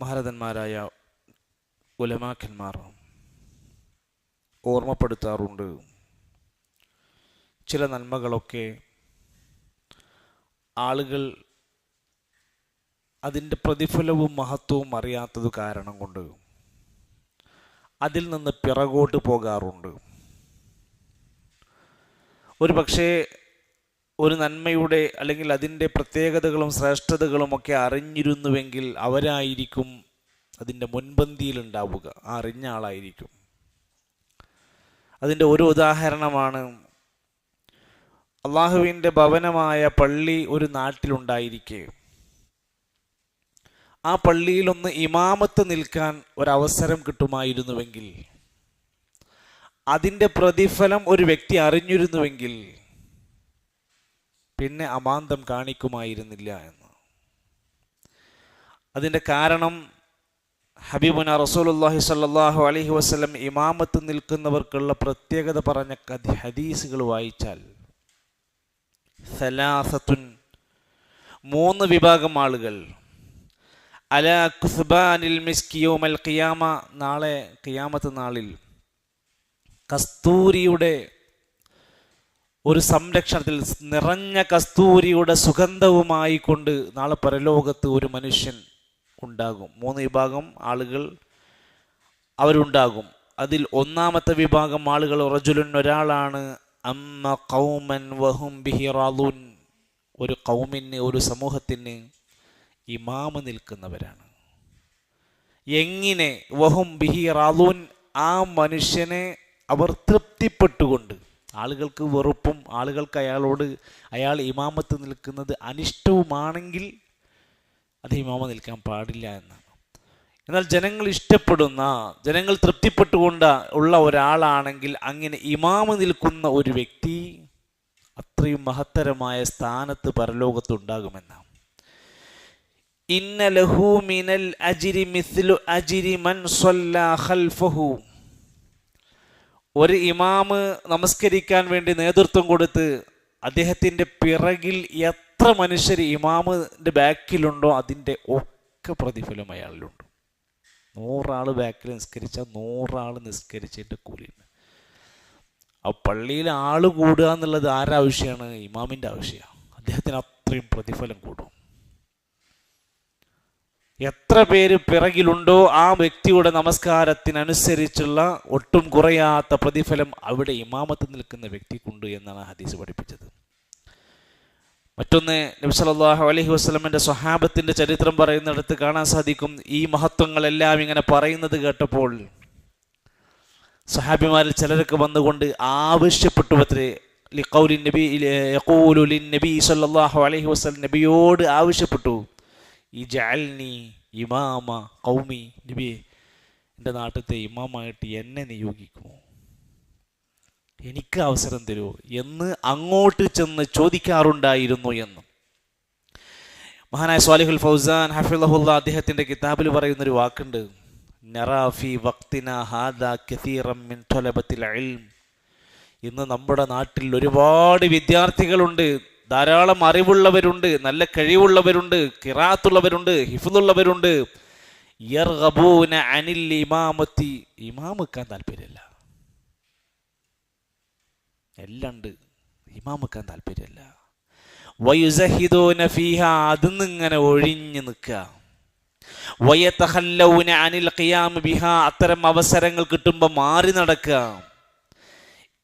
മഹാരഥന്മാരായ ഉലമാക്കന്മാർ ഓർമ്മപ്പെടുത്താറുണ്ട്. ചില നന്മകളൊക്കെ ആളുകൾ അതിന്റെ പ്രതിഫലവും മഹത്വവും അറിയാത്തത് കാരണം കൊണ്ട് അതിൽ നിന്ന് പിറകോട്ട് പോകാറുണ്ട്. ഒരു പക്ഷേ ഒരു നന്മയുടെ അല്ലെങ്കിൽ അതിന്റെ പ്രത്യേകതകളും ശ്രേഷ്ഠതകളും ഒക്കെ അറിഞ്ഞിരുന്നുവെങ്കിൽ അവരായിരിക്കും അതിന്റെ മുൻപന്തിയിലുണ്ടാവുക. ആ അറിഞ്ഞ ആളായിരിക്കും. അതിന്റെ ഒരു ഉദാഹരണമാണ് അള്ളാഹുവിന്റെ ഭവനമായ പള്ളി ഒരു നാട്ടിലുണ്ടായിരിക്കെ. ആ പള്ളിയിലൊന്ന് ഇമാമത്ത് നിൽക്കാൻ ഒരവസരം കിട്ടുമായിരുന്നുവെങ്കിൽ അതിന്റെ പ്രതിഫലം ഒരു വ്യക്തി അറിഞ്ഞിരുന്നുവെങ്കിൽ പിന്നെ അമാന്തം കാണിക്കുമായിരുന്നില്ല എന്ന്. അതിന്റെ കാരണം ഹബീബുന റസൂലുല്ലാഹി സല്ലാഹു അലഹി വസ്ലം ഇമാമത്ത് നിൽക്കുന്നവർക്കുള്ള പ്രത്യേകത പറഞ്ഞ കഥ ഹദീസുകൾ വായിച്ചാൽ സലാസത്തുൻ മൂന്ന് വിഭാഗം ആളുകൾ. അല കുസ്ബാനിൽ മിസ്കിയോമൽ ഖിയാമ നാളെ ഖിയാമത്ത് നാളിൽ കസ്തൂരിയുടെ ഒരു സംരക്ഷണത്തിൽ നിറഞ്ഞ കസ്തൂരിയുടെ സുഗന്ധവുമായി കൊണ്ട് നാളെ പരലോകത്ത് ഒരു മനുഷ്യൻ ഉണ്ടാകും. മൂന്ന് വിഭാഗം ആളുകൾ അവരുണ്ടാകും. അതിൽ ഒന്നാമത്തെ വിഭാഗം ആളുകൾ റജുലുൻ ഒരാളാണ്. അമ്മ കൗമൻ വഹും ബിഹിറാലൂൻ ഒരു കൗമിന് ഒരു സമൂഹത്തിന് ഇമാമ നിൽക്കുന്നവരാണ്. എങ്ങനെ വഹും ബിഹിറാലൂൻ ആ മനുഷ്യനെ അവർ തൃപ്തിപ്പെട്ടുകൊണ്ട് ആളുകൾക്ക് വെറുപ്പും ആളുകൾക്ക് അയാളോട് അയാൾ ഇമാമത്ത് നിൽക്കുന്നത് അനിഷ്ടവുമാണെങ്കിൽ അത് ഇമാമ നിൽക്കാൻ പാടില്ല എന്നാണ്. എന്നാൽ ജനങ്ങൾ ഇഷ്ടപ്പെടുന്ന ജനങ്ങൾ തൃപ്തിപ്പെട്ടുകൊണ്ട് ഉള്ള ഒരാളാണെങ്കിൽ അങ്ങനെ ഇമാമ നിൽക്കുന്ന ഒരു വ്യക്തി അത്രയും മഹത്തരമായ സ്ഥാനത്ത് പരലോകത്തുണ്ടാകുമെന്നാണ്. ഇന്ന ലഹു മിനൽ അജിരി മിസ്ലു അജിരി മൻ ഖൽഫഹു. ഒരു ഇമാമ് നമസ്കരിക്കാൻ വേണ്ടി നേതൃത്വം കൊടുത്ത് അദ്ദേഹത്തിന്റെ പിറകിൽ എത്ര മനുഷ്യർ ഇമാമിന്റെ ബാക്കിലുണ്ടോ അതിന്റെ ഒക്കെ പ്രതിഫലം അയാളിലുണ്ട്. നൂറാൾ ബാക്കിൽ നിസ്കരിച്ചാൽ നൂറാൾ നിസ്കരിച്ചിട്ട് കൂലിയുണ്ട്. ആ പള്ളിയിൽ ആൾ കൂടുക എന്നുള്ളത് ആരാവശ്യമാണ് ഇമാമിന്റെ ആവശ്യമാണ്. അദ്ദേഹത്തിന് അത്രയും പ്രതിഫലം കൂടും. എത്ര പേര് പിറകിലുണ്ടോ ആ വ്യക്തിയുടെ നമസ്കാരത്തിനനുസരിച്ചുള്ള ഒട്ടും കുറയാത്ത പ്രതിഫലം അവിടെ ഇമാമത്ത് നിൽക്കുന്ന വ്യക്തിക്കുണ്ട് എന്നാണ് ഹദീസ് പഠിപ്പിച്ചത്. മറ്റൊന്ന് നബ്സലാഹു അലഹി വസ്ലമിന്റെ സ്വഹാബത്തിന്റെ ചരിത്രം പറയുന്നിടത്ത് കാണാൻ സാധിക്കും. ഈ മഹത്വങ്ങളെല്ലാം ഇങ്ങനെ പറയുന്നത് കേട്ടപ്പോൾ സഹാബിമാരിൽ ചിലരൊക്കെ വന്നുകൊണ്ട് ആവശ്യപ്പെട്ടു അത്രേ ലിഖൗലിൻ നബി യഖൂലു ലിൻ നബി സല്ലല്ലാഹു അലഹി വസ്ലം നബിയോട് ആവശ്യപ്പെട്ടു. ഈ ജാൽനി ഇമാമ കൗമി നബിയെ എന്റെ നാട്ടിലത്തെ ഇമാമായിട്ട് എന്നെ നിയോഗിക്കുമോ എനിക്ക് അവസരം തരുമോ എന്ന് അങ്ങോട്ട് ചെന്ന് ചോദിക്കാറുണ്ടായിരുന്നു എന്ന്. മഹാനായ സ്വാലിഹുൽ ഫൗസാൻ ഹഫിളഹുല്ല അദ്ദേഹത്തിന്റെ കിതാബിൽ പറയുന്നൊരു വാക്കുണ്ട്. നറാഫി വക്തിന ഹാദ കസീറം മിൻ തൊലബത്തിൽ ഇൽം ഇന്ന് നമ്മുടെ നാട്ടിൽ ഒരുപാട് വിദ്യാർത്ഥികളുണ്ട്. ധാരാളം അറിവുള്ളവരുണ്ട് നല്ല കഴിവുള്ളവരുണ്ട് കിറാത്തുള്ളവരുണ്ട് ഹിഫുള്ളവരുണ്ട് അനിൽ ഇമാമത്തി. ഇമാം വെക്കാൻ താല്പര്യമില്ല. എല്ലാണ്ട് ഇമാം വെക്കാൻ താല്പര്യമില്ല. വയുസഹിദോന ഫീഹ അതിന്നിങ്ങനെ ഒഴിഞ്ഞു നിൽക്കുക. വയത്തഹല്ലൗന അനിൽ ഖിയാം ബിഹ അത്തരം അവസരങ്ങൾ കിട്ടുമ്പോൾ മാറി നടക്കുക.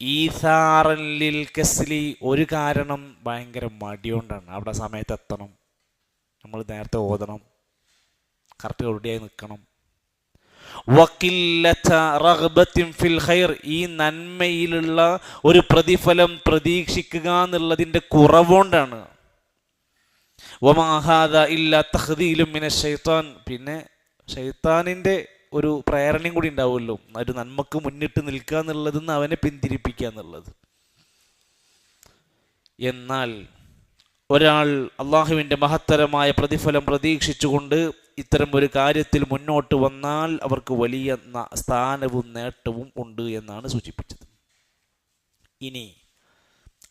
ഈസാറല്ലിൽ കസ്ലി ഒരു കാരണം ഭയങ്കര മടിയോണ്ടാണ്. അവിടെ സമയത്ത് എത്തണം നമ്മൾ നേരത്തെ ഓതണം. കറക്റ്റ് റെഡിയായി നിൽക്കണം. ഫിൽ ഖൈർ. ഈ നന്മയിലുള്ള ഒരു പ്രതിഫലം പ്രതീക്ഷിക്കുക എന്നുള്ളതിന്റെ കുറവുകൊണ്ടാണ്. ഇല്ല തഹദീലും മിന ഷെയ്ത്താൻ പിന്നെ ഷെയ്ത്താനിന്റെ ഒരു പ്രേരണയും കൂടി ഉണ്ടാവുമല്ലോ. ഒരു നന്മക്ക് മുന്നിട്ട് നിൽക്കുക എന്നുള്ളതെന്ന് അവനെ പിന്തിരിപ്പിക്കുക എന്നുള്ളത്. എന്നാൽ ഒരാൾ അള്ളാഹുവിന്റെ മഹത്തരമായ പ്രതിഫലം പ്രതീക്ഷിച്ചുകൊണ്ട് ഇത്തരം ഒരു കാര്യത്തിൽ മുന്നോട്ട് വന്നാൽ അവർക്ക് വലിയ സ്ഥാനവും നേട്ടവും ഉണ്ട് എന്നാണ് സൂചിപ്പിച്ചത്. ഇനി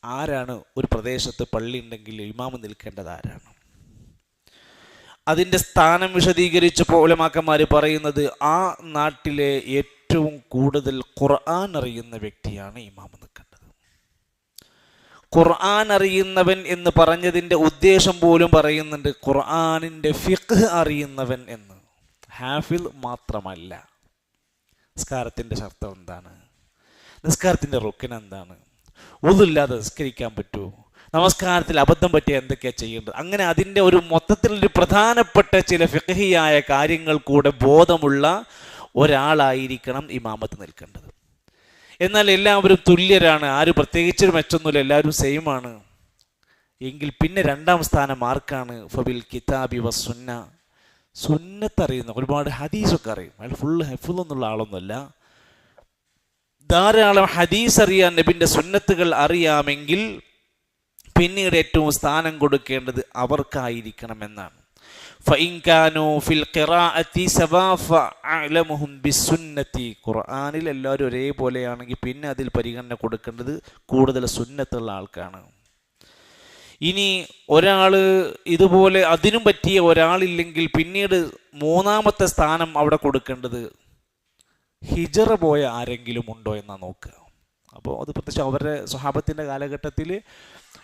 ആരാണ് ഒരു പ്രദേശത്ത് പള്ളി ഉണ്ടെങ്കിൽ ഇമാമ് നിൽക്കേണ്ടത് ആരാണ്? അതിന്റെ സ്ഥാനം വിശദീകരിച്ച് പോലമാക്കന്മാർ പറയുന്നത് ആ നാട്ടിലെ ഏറ്റവും കൂടുതൽ ഖുർആൻ അറിയുന്ന വ്യക്തിയാണ് ഇമാം നിൽക്കേണ്ടത് ഖുർആൻ അറിയുന്നവൻ എന്ന് പറഞ്ഞതിന്റെ ഉദ്ദേശം പോലും പറയുന്നുണ്ട് ഖുർആാനിന്റെ ഫിഖ് അറിയുന്നവൻ എന്ന്. ഹാഫിൽ മാത്രമല്ല. നിസ്കാരത്തിന്റെ ശർത്തം എന്താണ്? നിസ്കാരത്തിന്റെ റുക്കിനെന്താണ് ഒന്നുമില്ലാതെ നിസ്കരിക്കാൻ പറ്റുമോ? നമസ്കാരത്തിൽ അബദ്ധം പറ്റിയ എന്തൊക്കെയാണ് ചെയ്യേണ്ടത്? അങ്ങനെ അതിന്റെ ഒരു മൊത്തത്തിൽ ഒരു പ്രധാനപ്പെട്ട ചില ഫിഖഹിയായ കാര്യങ്ങൾ കൂടെ ബോധമുള്ള ഒരാളായിരിക്കണം ഇമാമത്ത് നിൽക്കേണ്ടത്. എന്നാൽ എല്ലാവരും തുല്യരാണ്. ആരും പ്രത്യേകിച്ചൊരു മെച്ചൊന്നുമില്ല. എല്ലാവരും സെയിമാണ്. എങ്കിൽ പിന്നെ രണ്ടാം സ്ഥാനം ആർക്കാണ്? ഫബിൽ കിതാബി വ സുന്ന. സുന്നത്ത് അറിയുന്ന ഒരുപാട് ഹദീസൊക്കെ അറിയും. അയാൾ ഫുൾ ഹെഫുൾ എന്നുള്ള ആളൊന്നുമല്ല. ധാരാളം ഹദീസ് അറിയാൻ നബിന്റെ സുന്നത്തുകൾ അറിയാമെങ്കിൽ പിന്നീട് ഏറ്റവും സ്ഥാനം കൊടുക്കേണ്ടത് അവർക്കായിരിക്കണമെന്നാണ്. ഖുർആാനിൽ എല്ലാവരും ഒരേപോലെയാണെങ്കിൽ പിന്നെ അതിൽ പരിഗണന കൊടുക്കേണ്ടത് കൂടുതൽ സുന്നത്തുള്ള ആൾക്കാണ്. ഇനി ഒരാൾ ഇതുപോലെ അതിനും പറ്റിയ ഒരാളില്ലെങ്കിൽ പിന്നീട് മൂന്നാമത്തെ സ്ഥാനം അവിടെ കൊടുക്കേണ്ടത് ഹിജറ പോയ ആരെങ്കിലും ഉണ്ടോ എന്നാണ് നോക്കുക. അപ്പോൾ അത് പ്രത്യേകിച്ച് അവരുടെ സ്വഭാവത്തിന്റെ കാലഘട്ടത്തിൽ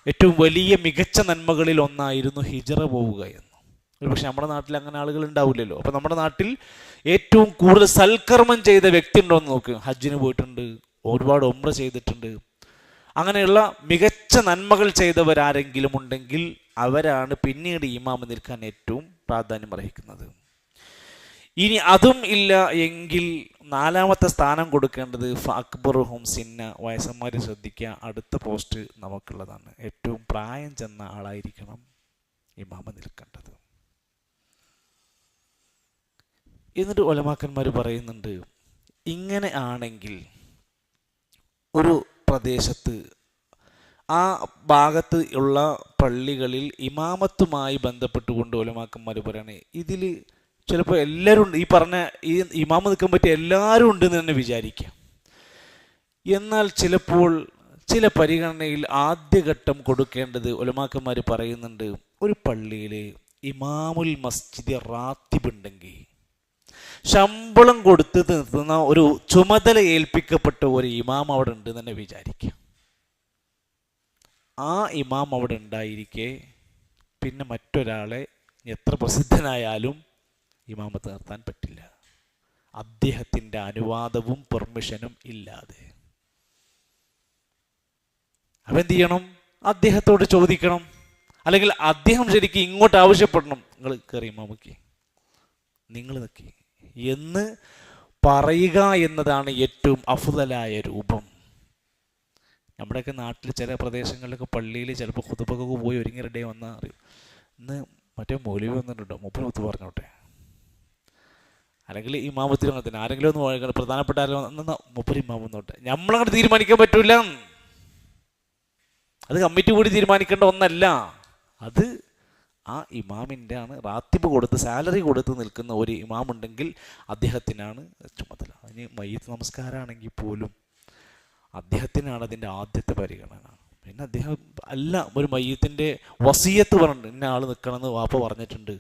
ഏറ്റവും വലിയ മികച്ച നന്മകളിൽ ഒന്നായിരുന്നു ഹിജറ പോവുക എന്ന്. പക്ഷെ നമ്മുടെ നാട്ടിൽ അങ്ങനെ ആളുകൾ ഉണ്ടാവില്ലല്ലോ. അപ്പം നമ്മുടെ നാട്ടിൽ ഏറ്റവും കൂടുതൽ സൽക്കർമ്മം ചെയ്ത വ്യക്തി ഉണ്ടോ എന്ന് നോക്ക്. ഹജ്ജിന് പോയിട്ടുണ്ട് ഒരുപാട് ഒമ്ര ചെയ്തിട്ടുണ്ട്. അങ്ങനെയുള്ള മികച്ച നന്മകൾ ചെയ്തവരാരെങ്കിലും ഉണ്ടെങ്കിൽ അവരാണ് പിന്നീട് ഇമാമ് നിൽക്കാൻ ഏറ്റവും പ്രാധാന്യം അർഹിക്കുന്നത്. ഇനി അതും ഇല്ല എങ്കിൽ നാലാമത്തെ സ്ഥാനം കൊടുക്കേണ്ടത് അക്ബറുഹും സിന്ന വയസ്സന്മാരെ ശ്രദ്ധിക്കുക. അടുത്ത പോസ്റ്റ് നമുക്കുള്ളതാണ്. ഏറ്റവും പ്രായം ചെന്ന ആളായിരിക്കണം ഇമാമ നിൽക്കേണ്ടത്. എന്നിട്ട് ഒലമാക്കന്മാർ പറയുന്നുണ്ട് ഇങ്ങനെ ആണെങ്കിൽ ഒരു പ്രദേശത്ത് ആ ഭാഗത്ത് ഉള്ള പള്ളികളിൽ ഇമാമത്തുമായി ബന്ധപ്പെട്ടുകൊണ്ട് ഒലമാക്കന്മാർ പറയണേ ഇതിൽ ചിലപ്പോൾ എല്ലാവരും ഈ പറഞ്ഞ ഈ ഇമാമ നിൽക്കാൻ പറ്റിയ എല്ലാവരും ഉണ്ടെന്ന് തന്നെ വിചാരിക്കാം. എന്നാൽ ചിലപ്പോൾ ചില പരിഗണനയിൽ ആദ്യഘട്ടം കൊടുക്കേണ്ടത് ഒലമാക്കന്മാർ പറയുന്നുണ്ട് ഒരു പള്ളിയിൽ ഇമാമുൽ മസ്ജിദ് റാത്തിബുണ്ടെങ്കിൽ ശമ്പളം കൊടുത്ത് നിർത്തുന്ന ഒരു ചുമതല ഏൽപ്പിക്കപ്പെട്ട ഒരു ഇമാം അവിടെ ഉണ്ട് തന്നെ വിചാരിക്കാം. ആ ഇമാം അവിടെ ഉണ്ടായിരിക്കെ പിന്നെ മറ്റൊരാളെ എത്ര പ്രസിദ്ധനായാലും ഇമാമത്ത് നിർത്താൻ പറ്റില്ല. അദ്ദേഹത്തിന്റെ അനുവാദവും പെർമിഷനും ഇല്ലാതെ. അപ്പം എന്ത് ചെയ്യണം അദ്ദേഹത്തോട് ചോദിക്കണം. അല്ലെങ്കിൽ അദ്ദേഹം ശരിക്കും ഇങ്ങോട്ട് ആവശ്യപ്പെടണം. നിങ്ങൾ കയറി ഇമാമക്ക് നിങ്ങൾ നിൽക്കി എന്ന് പറയുക എന്നതാണ് ഏറ്റവും അഫുതലായ രൂപം. നമ്മുടെയൊക്കെ നാട്ടിൽ ചില പ്രദേശങ്ങളിലൊക്കെ പള്ളിയിൽ ചിലപ്പോൾ കുതുപ്പൊക്കെ പോയി ഒരുങ്ങി റെഡി വന്നാൽ അറിയും. ഇന്ന് മറ്റേ മൗലവി വന്നിട്ടുണ്ടോ? മുപ്പത് മുത്ത് പറഞ്ഞോട്ടെ. അല്ലെങ്കിൽ ഇമാമത്തിന് അങ്ങനെ തന്നെ ആരെങ്കിലും ഒന്ന് പ്രധാനപ്പെട്ട ആരെങ്കിലും മുപ്പര് ഇമാമം നോട്ടെ നമ്മളങ്ങോട്ട് തീരുമാനിക്കാൻ പറ്റൂല. അത് കമ്മിറ്റി കൂടി തീരുമാനിക്കേണ്ട ഒന്നല്ല. അത് ആ ഇമാമിന്റെ ആണ് റാത്തിബ് കൊടുത്ത് സാലറി കൊടുത്ത് നിൽക്കുന്ന ഒരു ഇമാമുണ്ടെങ്കിൽ അദ്ദേഹത്തിനാണ് ചുമതല. അതിന് മയ്യത്ത് നമസ്കാരമാണെങ്കിൽ പോലും അദ്ദേഹത്തിനാണ് അതിന്റെ ആദ്യത്തെ പരിഗണന. പിന്നെ അദ്ദേഹം അല്ല ഒരു മയ്യത്തിന്റെ വസീയത്ത് പറഞ്ഞിട്ടുണ്ട് ഇന്ന ആൾ നിൽക്കണമെന്ന് വാപ്പ പറഞ്ഞിട്ടുണ്ട്.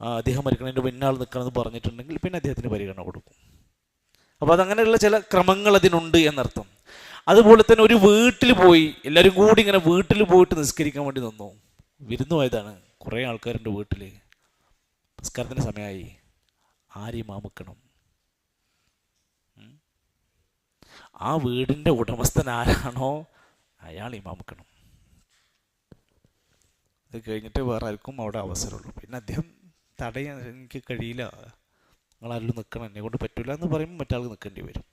അദ്ദേഹം മരിക്കണതിന്റെ പിന്നാൾ നിൽക്കണമെന്ന് പറഞ്ഞിട്ടുണ്ടെങ്കിൽ പിന്നെ അദ്ദേഹത്തിന് പരിഗണന കൊടുക്കും. അപ്പോൾ അതങ്ങനെയുള്ള ചില ക്രമങ്ങൾ അതിനുണ്ട് എന്നർത്ഥം. അതുപോലെ തന്നെ ഒരു വീട്ടിൽ പോയി എല്ലാവരും കൂടി ഇങ്ങനെ വീട്ടിൽ പോയിട്ട് നിസ്കരിക്കാൻ വേണ്ടി നിന്നു. വിരുന്നു പോയതാണ്. കുറേ ആൾക്കാരുണ്ട് വീട്ടിൽ നിസ്കാരത്തിന്റെ സമയമായി. ആരെയും മാമുക്കണം. ആ വീടിന്റെ ഉടമസ്ഥനാരാണോ അയാൾ ഇമാമുക്കണം അത് കഴിഞ്ഞിട്ട് വേറെ ആർക്കും അവിടെ അവസരമുള്ളൂ. പിന്നെ അദ്ദേഹം തടയാൻ എനിക്ക് കഴിയില്ല. നിങ്ങളാരും നിൽക്കണം എന്നെ കൊണ്ട് പറ്റില്ല എന്ന് പറയുമ്പോൾ മറ്റാൾക്ക് നിൽക്കേണ്ടി വരും.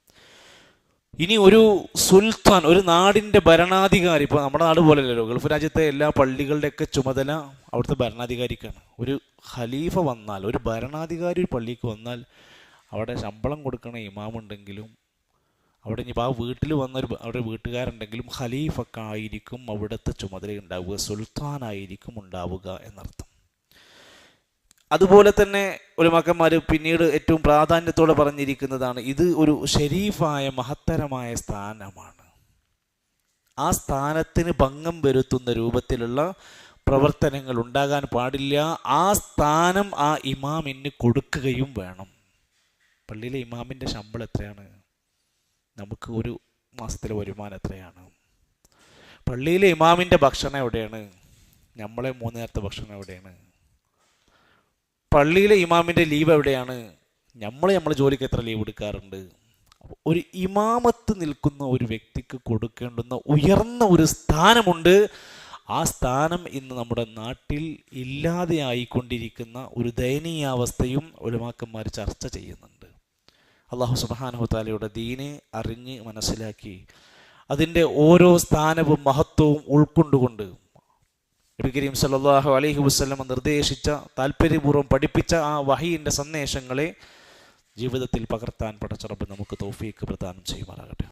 ഇനി ഒരു സുൽത്താൻ ഒരു നാടിന്റെ ഭരണാധികാരി ഇപ്പോൾ നമ്മുടെ നാട് പോലെയല്ലല്ലോ ഗൾഫ് രാജ്യത്തെ എല്ലാ പള്ളികളുടെയൊക്കെ ചുമതല അവിടുത്തെ ഭരണാധികാരിക്കാണ്. ഒരു ഖലീഫ വന്നാൽ ഒരു ഭരണാധികാരി ഒരു പള്ളിക്ക് വന്നാൽ അവിടെ ശമ്പളം കൊടുക്കണ ഇമാമുണ്ടെങ്കിലും അവിടെ ഇനിയിപ്പോൾ ആ വീട്ടിൽ വന്നൊരു അവിടെ വീട്ടുകാരുണ്ടെങ്കിലും ഖലീഫക്കായിരിക്കും അവിടുത്തെ ചുമതല ഉണ്ടാവുക സുൽത്താനായിരിക്കും ഉണ്ടാവുക എന്നർത്ഥം. അതുപോലെ തന്നെ ഒരു ഉലമാക്കന്മാർ പിന്നീട് ഏറ്റവും പ്രാധാന്യത്തോടെ പറഞ്ഞിരിക്കുന്നതാണ് ഇത് ഒരു ഷെരീഫായ മഹത്തരമായ സ്ഥാനമാണ്. ആ സ്ഥാനത്തിന് ഭംഗം വരുത്തുന്ന രൂപത്തിലുള്ള പ്രവർത്തനങ്ങൾ ഉണ്ടാകാൻ പാടില്ല. ആ സ്ഥാനം ആ ഇമാമിന് കൊടുക്കുകയും വേണം. പള്ളിയിലെ ഇമാമിന്റെ ശമ്പളം എത്രയാണ്? നമുക്ക് ഒരു മാസത്തിലെ വരുമാനം എത്രയാണ്? പള്ളിയിലെ ഇമാമിന്റെ ഭക്ഷണം എവിടെയാണ്? നമ്മളെ മൂന്ന് നേരത്തെ ഭക്ഷണം എവിടെയാണ്? പള്ളിയിലെ ഇമാമിന്റെ ലീവ് എവിടെയാണ്? നമ്മൾ നമ്മൾ ജോലിക്ക് എത്ര ലീവ് എടുക്കാറുണ്ട്? ഒരു ഇമാമത്ത് നിൽക്കുന്ന ഒരു വ്യക്തിക്ക് കൊടുക്കേണ്ടുന്ന ഉയർന്ന ഒരു സ്ഥാനമുണ്ട്. ആ സ്ഥാനം ഇന്ന് നമ്മുടെ നാട്ടിൽ ഇല്ലാതെയായിക്കൊണ്ടിരിക്കുന്ന ഒരു ദയനീയാവസ്ഥയും ഒലുമാക്കന്മാർ ചർച്ച ചെയ്യുന്നുണ്ട്. അള്ളാഹു സുബാനഹുത്താലയുടെ ദീനെ അറിഞ്ഞ് മനസ്സിലാക്കി. അതിന്റെ ഓരോ സ്ഥാനവും മഹത്വവും ഉൾക്കൊണ്ടുകൊണ്ട് നബി കരീം സല്ലല്ലാഹു അലൈഹി വസല്ലമ നിർദ്ദേശിച്ച താല്പര്യപൂർവം പഠിപ്പിച്ച ആ വഹീന്റെ സന്ദേശങ്ങളെ ജീവിതത്തിൽ പകർത്താൻ പടച്ചറബ് നമുക്ക് തോഫീക്ക് പ്രദാനം ചെയ്യുമാറാകട്ടെ.